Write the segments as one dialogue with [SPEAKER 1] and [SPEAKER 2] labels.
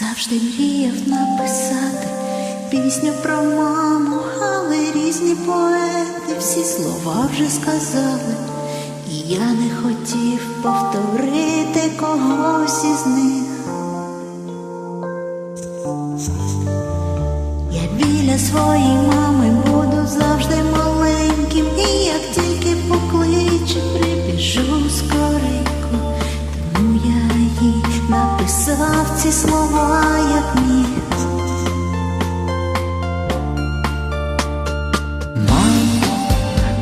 [SPEAKER 1] Завжди мріяв написати пісню про маму, але різні поети всі слова вже сказали, і я не хотів повторити когось із них. Я біля своєї мами ці слова, як міст. Мам,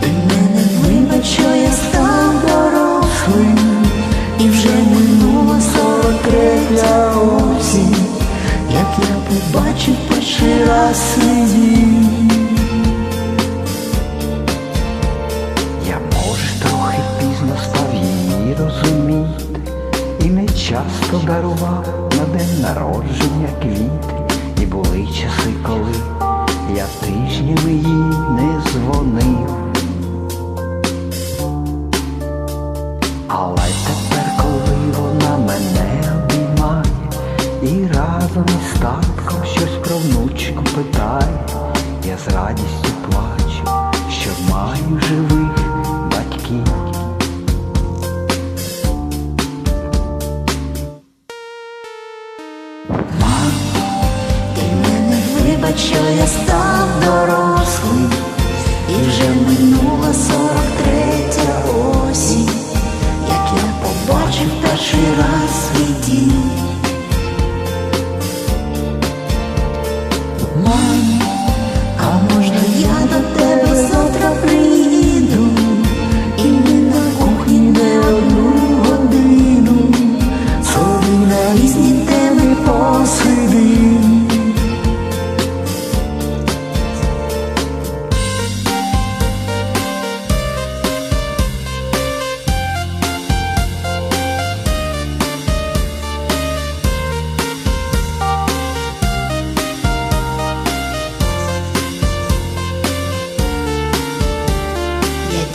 [SPEAKER 1] ти мене вибач, що я став дорослим, і вже минула сорок третя осінь, як я побачив перший раз свій
[SPEAKER 2] дарував на день народження квіти, і були часи, коли я тижнями їй не дзвонив. Але тепер, коли вона мене обіймає і разом із татком щось про внучку питає, я з радістю що
[SPEAKER 1] я став дорослим, і вже минула сорок третя осінь, як я побачив перший раз свій дім.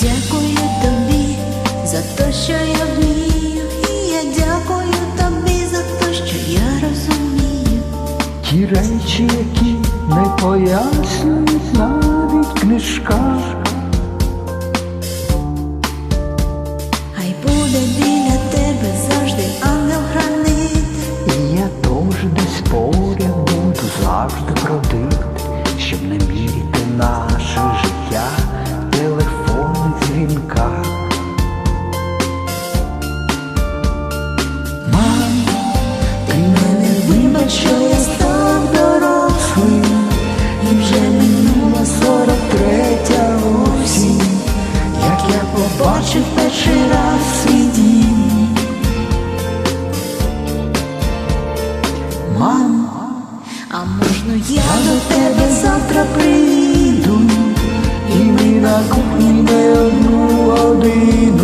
[SPEAKER 1] Дякую тобі за те, що я вмію, і я дякую тобі за те, що я розумію.
[SPEAKER 2] Ті речі, які не пояснюють навіть в
[SPEAKER 1] що я став дорослим, і вже минула сорок третя осінь, як я побачив перший раз свій дім. Мамо, а можна я до тебе завтра приїду, і ми на кухні не одну годину